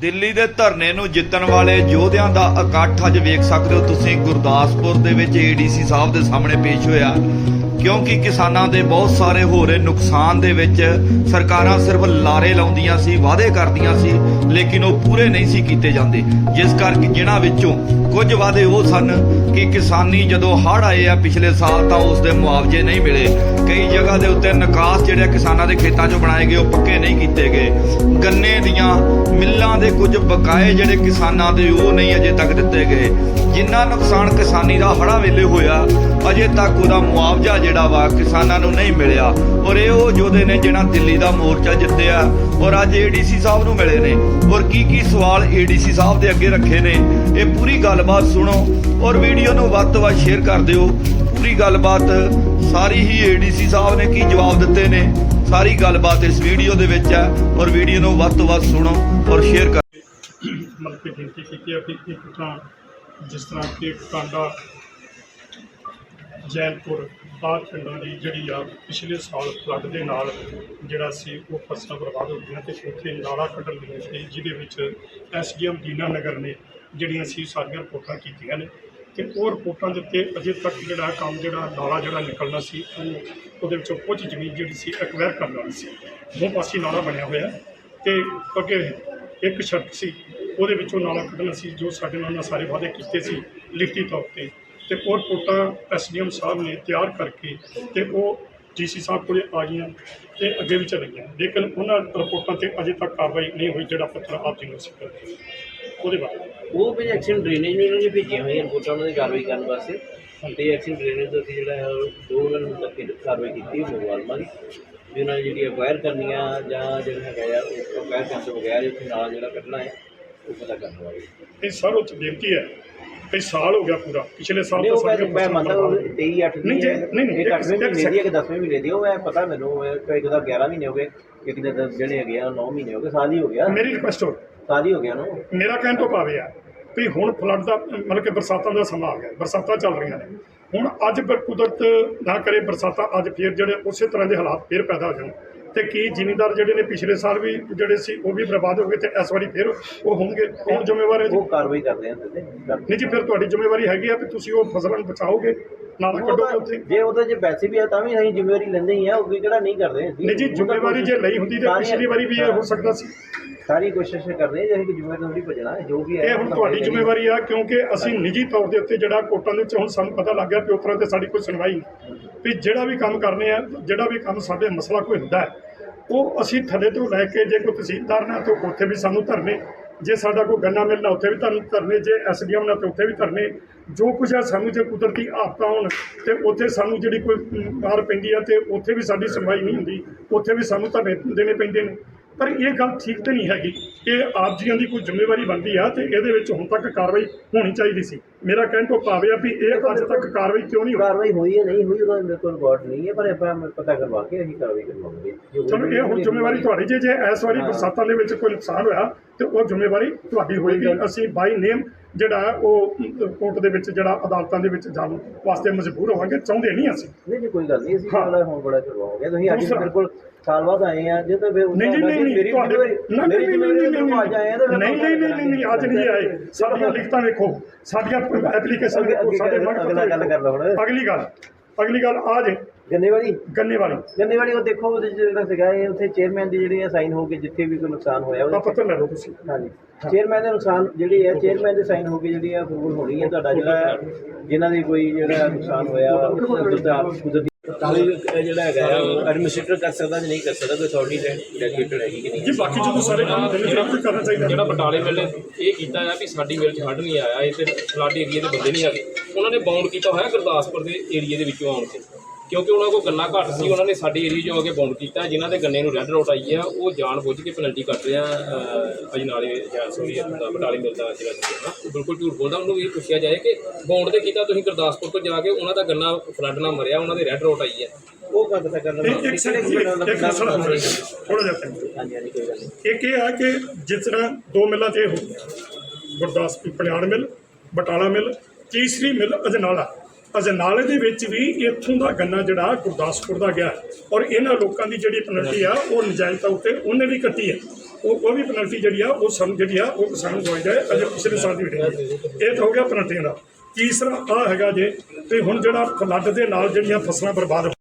ਦਿੱਲੀ ਦੇ ਧਰਨੇ ਨੂੰ ਜਿੱਤਣ ਵਾਲੇ ਯੋਧਿਆਂ ਦਾ ਇਕੱਠ ਅੱਜ ਵੇਖ ਸਕਦੇ ਹੋ ਤੁਸੀਂ। ਗੁਰਦਾਸਪੁਰ ਦੇ ਵਿੱਚ ਏਡੀਸੀ ਸਾਹਿਬ ਦੇ ਸਾਹਮਣੇ ਪੇਸ਼ ਹੋਇਆ। ਕਿਉਂਕਿ ਕਿਸਾਨਾਂ ਦੇ ਬਹੁਤ ਸਾਰੇ ਹੋ ਰਹੇ ਨੁਕਸਾਨ ਦੇ ਵਿੱਚ ਸਰਕਾਰਾਂ ਸਿਰਫ ਲਾਰੇ ਲਾਉਂਦੀਆਂ ਸੀ, ਵਾਅਦੇ ਕਰਦੀਆਂ ਸੀ, ਲੇਕਿਨ ਉਹ ਪੂਰੇ ਨਹੀਂ ਸੀ ਕੀਤੇ ਜਾਂਦੇ। ਜਿਸ ਕਰਕੇ ਜਿਨ੍ਹਾਂ ਵਿੱਚੋਂ ਕੁਝ ਵਾਅਦੇ ਉਹ ਸਨ ਕਿ ਕਿਸਾਨੀ ਜਦੋਂ ਹੜ੍ਹ ਆਏ ਆ ਪਿਛਲੇ ਸਾਲ ਤਾਂ ਉਸ ਦੇ ਮੁਆਵਜ਼ੇ ਨਹੀਂ ਮਿਲੇ। ਕਈ ਜਗ੍ਹਾ ਦੇ ਉੱਤੇ ਨਿਕਾਸ ਜਿਹੜੇ ਕਿਸਾਨਾਂ ਦੇ ਖੇਤਾਂ 'ਚੋਂ ਬਣਾਏ ਗਏ, ਉਹ ਪੱਕੇ ਨਹੀਂ ਕੀਤੇ ਗਏ। ਗੰਨੇ ਦੀਆਂ ਮਿੱਲਾਂ ਦੇ ਕੁਝ ਬਕਾਏ ਜਿਹੜੇ ਕਿਸਾਨਾਂ ਦੇ, ਉਹ ਨਹੀਂ ਅਜੇ ਤੱਕ ਦਿੱਤੇ ਗਏ। ਜਿੰਨਾ ਨੁਕਸਾਨ ਕਿਸਾਨੀ ਦਾ ਹੜ੍ਹਾਂ ਵੇਲੇ ਹੋਇਆ, ਅਜੇ ਤੱਕ ਉਹਦਾ ਮੁਆਵਜ਼ਾ ਜਿਹੜਾ ਵਾ ਕਿਸਾਨਾਂ ਨੂੰ ਨਹੀਂ ਮਿਲਿਆ। ਔਰ ਇਹ ਉਹ ਯੋਧੇ ਨੇ ਜਿਹੜਾ ਦਿੱਲੀ ਦਾ ਮੋਰਚਾ ਜਿੱਤਿਆ, ਔਰ ਅੱਜ ਏਡੀਸੀ ਸਾਹਿਬ ਨੂੰ ਮਿਲੇ ਨੇ। ਔਰ ਕੀ ਕੀ ਸਵਾਲ ਏਡੀਸੀ ਸਾਹਿਬ ਦੇ ਅੱਗੇ ਰੱਖੇ ਨੇ, ਇਹ ਪੂਰੀ ਗੱਲਬਾਤ ਸੁਣੋ। ਔਰ ਵੀਡੀਓ ਨੂੰ ਵੱਧ ਤੋਂ ਵੱਧ ਸ਼ੇਅਰ ਕਰ ਦਿਓ। ਪੂਰੀ ਗੱਲਬਾਤ ਸਾਰੀ ਹੀ ਏਡੀਸੀ ਸਾਹਿਬ ਨੇ ਕੀ ਜਵਾਬ ਦਿੱਤੇ ਨੇ, ਸਾਰੀ ਗੱਲਬਾਤ ਇਸ ਵੀਡੀਓ ਦੇ ਵਿੱਚ ਹੈ ਔਰ ਵੀਡੀਓ ਨੂੰ ਵੱਧ ਤੋਂ ਵੱਧ ਸੁਣੋ ਔਰ ਸ਼ੇਅਰ ਕਰ ਮਤਲਬ ਕਿ ਗਿਣਤੀ ਕੀਤੀ ਹੈ ਕਿ ਇੱਕ ਤਾਂ ਜਿਸ ਤਰ੍ਹਾਂ ਕਿ ਕਾਂਡਾ ਜੈਨਪੁਰ, ਬਾਹਰ ਪਿੰਡਾਂ ਦੀ ਜਿਹੜੀ ਆ ਪਿਛਲੇ ਸਾਲ ਫਲੱਡ ਦੇ ਨਾਲ ਜਿਹੜਾ ਸੀ, ਉਹ ਫਸਲਾਂ ਬਰਬਾਦ ਹੋ ਗਈਆਂ ਤੇ ਉੱਥੇ ਨਾਲਾ ਕੱਢਣ ਲਈ ਸੀ ਜਿਹਦੇ ਵਿੱਚ ਐਸਡੀਐਮ ਦੀਨਾ ਨਗਰ ਨੇ ਜਿਹੜੀਆਂ ਸੀ, ਸਾਰੀਆਂ ਰਿਪੋਰਟਾਂ ਕੀਤੀਆਂ ਨੇ। ਤੇ ਉਹ ਰਿਪੋਰਟਾਂ ਦੇ ਉੱਤੇ ਅਜੇ ਤੱਕ ਜਿਹੜਾ ਕੰਮ ਜਿਹੜਾ ਨਾਲਾ ਜਿਹੜਾ ਨਿਕਲਣਾ ਸੀ, ਉਹ ਉਹਦੇ ਵਿੱਚੋਂ ਕੁਝ ਜ਼ਮੀਨ ਜਿਹੜੀ ਸੀ ਐਕਵਾਇਰ ਕਰਨ ਵਾਲੀ ਸੀ। ਦੋ ਪਾਸੇ ਨਾਲਾ ਬਣਿਆ ਹੋਇਆ ਤੇ ਅੱਗੇ ਇੱਕ ਸ਼ਰਤ ਸੀ, ਉਹਦੇ ਵਿੱਚੋਂ ਨਾਲਾ ਕੱਢਣਾ ਸੀ, ਜੋ ਸਾਡੇ ਨਾਲ ਉਹਨਾਂ ਸਾਰੇ ਵਾਅਦੇ ਕੀਤੇ ਸੀ ਲਿਖਤੀ ਤੌਰ ਤੇ। ਤੇ ਉਹ ਰਿਪੋਰਟਾਂ ਐਸਡੀਐਮ ਸਾਹਿਬ ਨੇ ਤਿਆਰ ਕਰਕੇ ਤੇ ਉਹ ਡੀਸੀ ਸਾਹਿਬ ਕੋਲੇ ਆ ਗਈਆਂ ਤੇ ਅੱਗੇ ਵੀ ਚਲੇ ਗਈਆਂ। ਲੇਕਿਨ ਉਹਨਾਂ ਰਿਪੋਰਟਾਂ ਤੇ ਅਜੇ ਤੱਕ ਕਾਰਵਾਈ ਨਹੀਂ ਹੋਈ, ਜਿਹੜਾ ਪੱਤਰ ਆਪ ਜੀ ਨੂੰ ਅਸੀਂ ਉਹਦੇ ਬਾਰੇ। ਉਹ ਵੀ ਐਕਸ਼ਨ ਡਰੇਨੇਜ ਨੇ ਉਹਨਾਂ ਨੇ ਭੇਜੀਆਂ ਹੋਈਆਂ ਰਿਪੋਰਟਾਂ ਉਹਨਾਂ ਦੀ ਕਾਰਵਾਈ ਕਰਨ ਵਾਸਤੇ। ਤੇ ਐਕਸ਼ਨ ਡਰੇਨੇਜ ਦਾ ਅਸੀਂ ਜਿਹੜਾ ਹੈ ਉਹ ਦੋ ਉਹਨਾਂ ਨੂੰ ਤੱਕ ਕਾਰਵਾਈ ਕੀਤੀ ਮੁਗਲਮਾਂ ਦੀ ਵੀ ਉਹਨਾਂ ਨੇ ਜਿਹੜੀ ਅਕਵਾਇਰ ਕਰਨੀਆਂ ਜਾਂ ਜਿਹੜਾ ਹੈਗਾ ਆ ਉਹ ਅਕਵਾਇਰ ਕਰਨ ਤੋਂ ਬਗੈਰ ਉੱਥੇ ਨਾਲ ਜਿਹੜਾ ਕੱਢਣਾ ਹੈ ਉਹ ਪਤਾ ਕਰਨ ਵਾਲੀ ਇਹ ਸਰ ਉਹ 'ਚ ਬੇਨਤੀ ਹੈ ਕਿ ਸਾਲ ਹੋ ਗਿਆ ਪੂਰਾ। ਪਿਛਲੇ ਸਾਲ ਨਹੀਂ ਤੋਂ ਉਹ ਮੈਂ ਮੰਨਦਾ ਬਰਬਾਦ ਉਹ ਹੋ ਗਈਆਂ। 23 8 ਨਹੀਂ ਜੀ, ਨਹੀਂ, ਨਹੀਂ, ਇਹ ਇੱਕ- 8ਵੇਂ ਇੱਕ ਮਹੀਨੇ ਦੀ ਹੈ ਕਿ 10ਵੇਂ ਮਹੀਨੇ ਦੀ ਉਹ ਮੈਂ ਪਤਾ ਮੈਨੂੰ ਉਹ ਇੱਕ ਦਾ 11 ਮਹੀਨੇ ਹੋ ਗਏ ਇੱਕ ਦੇ ਦਸ ਜਿਹੜੇ ਹੈਗੇ ਆ 9 ਮਹੀਨੇ ਹੋ ਗਏ ਸਾਲ ਹੀ ਹੋ ਗਿਆ। ਮੇਰੀ ਰਿਕੁਐਸਟ ਹੋ ਸਾਲ ਹੀ ਗਿਆ ਨਾ ਮੇਰਾ ਕਹਿਣ ਤੋਂ ਭਾਵ ਇਹ ਆ ਵੀ ਹੁਣ ਫਲੱਡ ਦਾ ਮਤਲਬ ਕਿ ਬਰਸਾਤਾਂ ਦਾ ਸਮਾਂ ਆ ਗਿਆ ਬਰਸਾਤਾਂ ਚੱਲ ਰਹੀਆਂ ਨੇ। ਹੁਣ ਅੱਜ ਕੁਦਰਤ ਨਾ ਕਰੇ ਬਰਸਾਤਾਂ ਅੱਜ ਫੇਰ ਜਿਹੜੇ ਉਸੇ ਤਰ੍ਹਾਂ ਦੇ ਹਾਲਾਤ ਫੇਰ ਪੈਦਾ ਹੋ ਜਾਣ। ਤੇ ਕੀ ਜ਼ਿਮੀਂਦਾਰ ਜਿਹੜੇ ਨੇ ਪਿਛਲੇ ਸਾਲ ਵੀ ਜਿਹੜੇ ਸੀ ਉਹ ਵੀ ਬਰਬਾਦ ਹੋ ਗਏ ਤੇ ਇਸ ਵਾਰੀ ਫੇਰ ਉਹ ਹੋਣਗੇ? ਕੌਣ ਜ਼ਿੰਮੇਵਾਰ ਹੈ ਜੀ? ਉਹ ਕਾਰਵਾਈ ਕਰਦੇ ਆ ਤੇ ਨਹੀਂ ਜੀ ਫਿਰ ਤੁਹਾਡੀ ਜ਼ਿੰਮੇਵਾਰੀ ਹੈਗੀ ਆ ਵੀ ਤੁਸੀਂ ਉਹ ਫਸਲਾਂ ਨੂੰ ਬਚਾਓਗੇ? ਨਾਲ ਕੱਢੋਗੇ ਉੱਥੇ। ਜੇ ਉਹਦੇ ਚ ਪੈਸੇ ਵੀ ਆ ਤਾਂ ਵੀ ਅਸੀਂ ਜ਼ਿੰਮੇਵਾਰੀ ਲੈਂਦੇ ਹੀ ਆ ਉਹ ਵੀ ਕਿਹੜਾ ਨਹੀਂ ਕਰਦੇ। ਨਹੀਂ ਜੀ ਜ਼ਿੰਮੇਵਾਰੀ ਜੇ ਲਈ ਹੁੰਦੀ ਤੇ ਪਿਛਲੀ ਵਾਰੀ ਵੀ ਇਹ ਹੋ ਸਕਦਾ ਸੀ। ਸਾਰੀ ਕੋਸ਼ਿਸ਼ ਕਰਦੇ ਹਾਂ ਜੇ ਅਸੀਂ ਜ਼ਿੰਮੇਵਾਰੀ ਭਜਣਾ ਹੈ ਜੋ ਵੀ ਹੈ ਇਹ ਹੁਣ ਤੁਹਾਡੀ ਜ਼ਿੰਮੇਵਾਰੀ ਆ ਕਿਉਂਕਿ ਅਸੀਂ ਨਿੱਜੀ ਤੌਰ ਦੇ ਉੱਤੇ ਜਿਹੜਾ ਕੋਰਟਾਂ ਦੇ ਵਿੱਚ ਹੁਣ ਸਾਨੂੰ ਪਤਾ ਲੱਗ ਗਿਆ ਕਿ ਤਰ੍ਹਾਂ ਤੇ ਸਾਡੀ ਕੋਈ ਸੁਣਵਾਈ ਨਹੀਂ। ਵੀ ਜਿਹੜਾ ਵੀ ਕੰਮ ਕਰਨੇ ਆ ਜਿਹੜਾ ਵੀ ਕੰਮ ਸਾਡੇ ਮਸਲਾ ਕੋਈ ਹੁੰਦਾ ਹੈ ਉਹ ਅਸੀਂ ਥੱਲੇ ਤੋਂ ਲੈ ਕੇ ਜੇ ਕੋਈ ਤਹਿਸੀਲਦਾਰ ਨਾਲ ਤੇ ਉੱਥੇ ਵੀ ਸਾਨੂੰ ਧਰਨੇ ਜੇ ਸਾਡਾ ਕੋਈ ਗੰਨਾ ਮਿਲਣਾ ਉੱਥੇ ਵੀ ਤੁਹਾਨੂੰ ਧਰਨੇ ਜੇ ਐਸਡੀਐਮ ਨਾਲ ਤੇ ਉੱਥੇ ਵੀ ਧਰਨੇ ਜੋ ਕੁਝ ਹੈ ਸਾਨੂੰ ਜੇ ਕੁਦਰਤੀ ਆਫਤਾਂ ਹੋਣ ਤੇ ਉੱਥੇ ਸਾਨੂੰ ਜਿਹੜੀ ਕੋਈ ਮਾਰ ਪੈਂਦੀ ਆ ਤੇ ਉੱਥੇ ਵੀ ਸਾਡੀ ਸੁਣਵਾਈ ਨਹੀਂ ਹੁੰਦੀ ਉੱਥੇ ਵੀ ਸਾਨੂੰ ਧਰਨੇ ਦੇਣੇ ਪੈਂਦੇ ਨੇ। ਪਰ ਇਹ ਗੱਲ ਠੀਕ ਤੇ ਨਹੀਂ ਹੈਗੀ। ਇਹ ਆਪ ਜੀਆਂ ਦੀ ਕੋਈ ਜ਼ਿੰਮੇਵਾਰੀ ਬਣਦੀ ਆ ਤੇ ਇਹਦੇ ਵਿੱਚ ਹੁਣ ਤੱਕ ਕਾਰਵਾਈ ਹੋਣੀ ਚਾਹੀਦੀ ਸੀ। ਮੇਰਾ ਕਹਿਣ ਤੋਂ ਭਾਵ ਆ ਵੀ ਇਹ ਅੱਜ ਤੱਕ ਕਾਰਵਾਈ ਕਿਉਂ ਨਹੀਂ ਹੋਈ? ਕਾਰਵਾਈ ਹੋਈ ਹੈ ਨਹੀਂ ਹੋਈ ਉਹਦਾ ਮੇਰੇ ਕੋਲ ਰਿਕਾਰਡ ਨਹੀਂ ਹੈ ਪਰ ਆਪਾਂ ਪਤਾ ਕਰਵਾ ਕੇ ਅਸੀਂ ਕਾਰਵਾਈ ਵੀ ਚਲੋ ਇਹ ਹੁਣ ਜ਼ਿੰਮੇਵਾਰੀ ਤੁਹਾਡੀ ਜੇ ਜੇ ਇਸ ਵਾਰੀ ਬਰਸਾਤਾਂ ਦੇ ਵਿੱਚ ਕੋਈ ਨੁਕਸਾਨ ਹੋਇਆ ਤੇ ਉਹ ਜ਼ਿੰਮੇਵਾਰੀ ਤੁਹਾਡੀ ਹੋਏਗੀ। ਅਸੀਂ ਬਾਈ ਨੇਮ ਜਿਹੜਾ ਹੈ ਉਹ ਕੋਰਟ ਦੇ ਵਿੱਚ ਜਿਹੜਾ ਅਦਾਲਤਾਂ ਦੇ ਵਿੱਚ ਜਾਣ ਵਾਸਤੇ ਮਜਬੂਰ ਹੋਵਾਂਗੇ ਚਾਹੁੰਦੇ ਨਹੀਂ ਅਸੀਂ ਨਹੀਂ ਜੀ ਕੋਈ ਗੱਲ ਨਹੀਂ ਅਸੀਂ ਹਾਂ। ਬੜਾ ਹੁਣ ਬੜਾ ਕਰਵਾਵਾਂਗੇ ਤੁਸੀਂ ਅੱਜ ਬਿਲਕੁਲ ਸਾਲ ਬਾਅਦ ਆਏ ਆ ਜੇ ਤਾਂ ਫਿਰ ਨਹੀਂ ਨਹੀਂ ਨਹੀਂ ਤੁਹਾਡੇ ਮੇਰੀ ਨਹੀਂ ਨਹੀਂ ਨਹੀਂ ਜ਼ਿੰਮੇਵਾਰੀ ਤੋਂ ਅੱਜ ਆਏ ਆ ਤਾਂ ਨਹੀਂ ਨਹੀਂ ਨਹੀਂ ਨਹੀਂ ਅੱਜ ਨਹੀਂ ਆਏ ਸਾਡੀਆਂ ਲਿਖਤਾਂ ਵੇਖੋ ਸਾਡੀਆਂ ਐਪਲੀਕੇਸ਼ਨ ਵੇਖੋ ਸਾਡੇ ਅਗਲਾ ਗੱਲ ਕਰ ਲਓ ਹੁਣ। ਅਗਲੀ ਗੱਲ ਅਗਲੀ ਗੱਲ ਆ ਜੇ। ਗੰਨੇ ਵਾਲੀ ਗੰਨੇ ਵਾਲੀ ਗੰਨੇ ਵਾਲੀ ਉਹ ਦੇਖੋ ਉਹਦੇ 'ਚ ਜਿਹੜਾ ਸੀਗਾ ਇਹ ਉੱਥੇ ਚੇਅਰਮੈਨ ਦੀ ਜਿਹੜੀ ਸਾਈਨ ਹੋ ਕੇ ਜਿੱਥੇ ਵੀ ਕੋਈ ਨੁਕਸਾਨ ਹੋਇਆ ਆ ਉਹਦੇ ਪੱਤਰ ਲੈ ਲਓ ਤੁਸੀਂ। ਹਾਂਜੀ। ਚੇਅਰਮੈਨ ਦੇ ਨੁਕਸਾਨ ਜਿਹੜੀ ਹੈ ਚੇਅਰਮੈਨ ਦੇ ਸਾਈਨ ਹੋ ਕੇ ਜਿਹੜੀ ਹੈ ਅਪਰੂਵਲ ਹੋਣੀ ਹੈ ਤੁਹਾਡਾ ਜਿਹੜਾ ਜਿਨ੍ਹਾਂ ਦੀ ਕੋਈ ਜਿਹੜਾ ਨੁਕਸਾਨ ਹੋਇਆ ਆਪ ਕੁਦਰਤੀ ਕੋਈ ਜਿਹੜਾ ਹੈਗਾ ਐਡਮਿਨਿਸਟ੍ਰੇਟਰ ਕਰ ਸਕਦਾ ਜਾਂ ਨਹੀਂ ਕਰ ਸਕਦਾ ਕੋਈ ਅਥਾਰਟੀ ਡੈਲੀਗੇਟਡ ਹੈਗੀ ਕਿ ਨਹੀਂ? ਜੀ ਬਾਕੀ ਜਦੋਂ ਸਾਰੇ ਕੰਮ ਦਿਨ ਵਿੱਚ ਆਪੇ ਕਰਨਾ ਚਾਹੀਦਾ। ਜਿਹੜਾ ਬਟਾਲੇ ਮਿਲ ਨੇ ਇਹ ਕੀਤਾ ਆ ਵੀ ਸਾਡੀ ਮਿਲ 'ਚ ਹੱਡ ਨਹੀਂ ਆਇਆ ਇਹ ਤੇ ਫਲੱਡ ਏਰੀਆ ਦੇ ਬੰਦੇ ਨਹੀਂ ਹੈਗੇ। ਉਹਨਾਂ ਨੇ ਬਾਉਂਡ ਕੀਤਾ ਹੋਇਆ ਗੁਰਦਾਸਪੁਰ ਦੇ ਏਰੀਆ ਦੇ ਵਿੱਚੋਂ ਆਉਣ ਤੇ। ਕਿਉਂਕਿ ਉਹਨਾਂ ਕੋਲ ਗੰਨਾ ਘੱਟ ਸੀ ਉਹਨਾਂ ਨੇ ਸਾਡੇ ਏਰੀਆ 'ਚੋਂ ਆ ਕੇ ਬਾਉਂਡ ਕੀਤਾ ਜਿਨ੍ਹਾਂ ਦੇ ਗੰਨੇ ਨੂੰ ਰੈੱਡ ਰੋਟ ਆਈ ਆ ਉਹ ਜਾਣ ਬੁੱਝ ਕੇ ਪੈਨਲਟੀ ਕੱਟ ਰਿਹਾ ਅਜਨਾਲੇ ਜਾਂ ਸੋਰੀ ਦਾ ਬਟਾਲੇ ਮਿਲ ਦਾ ਜਿਹੜਾ ਉਹ ਬਿਲਕੁਲ ਝੂਠ ਬੋਲਦਾ ਉਹਨੂੰ ਇਹ ਪੁੱਛਿਆ ਜਾਏ ਕਿ ਬਾਉਂਡ ਤੇ ਕੀਤਾ ਤੁਸੀਂ ਗੁਰਦਾਸਪੁਰ ਤੋਂ ਜਾ ਕੇ ਉਹਨਾਂ ਦਾ ਗੰਨਾ ਫਲੱਡ ਨਾਲ ਮਰਿਆ ਉਹਨਾਂ ਦੇ ਰੈੱਡ ਰੋਟ ਆਈ ਹੈ ਉਹ ਗੱਲ ਪਤਾ ਕਰਨਾ ਇੱਕ ਇੱਕ ਸੈਕਿੰਡ ਇੱਕ ਮਸਲਾ ਥੋੜਾ ਜਿਹਾ time ਦਿਓ। ਹਾਂਜੀ ਹਾਂਜੀ ਕੋਈ ਗੱਲ ਨਹੀਂ। ਇੱਕ ਇਹ ਆ ਕਿ ਜਿਸ ਤਰ੍ਹਾਂ ਦੋ ਮਿੱਲਾਂ ਤੇ ਹੋ ਗੁਰਦਾਸਪੁਰ ਪਲਿਆਣ ਮਿਲ ਬਟਾਲਾ ਮਿਲ ਤੀਸਰੀ ਮਿਲ ਅਜਨਾਲਾ। ਅਜਨਾਲੇ ਦੇ ਵਿੱਚ ਵੀ ਇੱਥੋਂ ਦਾ ਗੰਨਾ ਜਿਹੜਾ ਗੁਰਦਾਸਪੁਰ ਦਾ ਗਿਆ। ਔਰ ਇਹਨਾਂ ਲੋਕਾਂ ਦੀ ਜਿਹੜੀ ਪੈਨਲਟੀ ਆ, ਉਹ ਨਜਾਇਜ਼ ਤੌਰ ਤੇ ਉਹਨੇ ਵੀ ਕੱਟੀ ਹੈ ਉਹ ਉਹ ਵੀ ਪੈਨਲਟੀ ਜਿਹੜੀ ਆ, ਉਹ ਸਾਨੂੰ ਜਿਹੜੀ ਆ, ਉਹ ਕਿਸਾਨ ਨੂੰ ਦਵਾਈ ਅਜੇ ਪਿਛਲੇ ਸਾਲ ਦੀ ਮਿਲੇਗੀ ਇਹ ਤਾਂ ਹੋ ਗਿਆ ਪੈਨਲਟੀਆਂ ਦਾ। ਤੀਸਰਾ ਆ ਹੈਗਾ ਜੇ, ਤੇ ਹੁਣ ਜਿਹੜਾ ਫਲੱਡ ਦੇ ਨਾਲ ਜਿਹੜੀਆਂ ਫਸਲਾਂ ਬਰਬਾਦ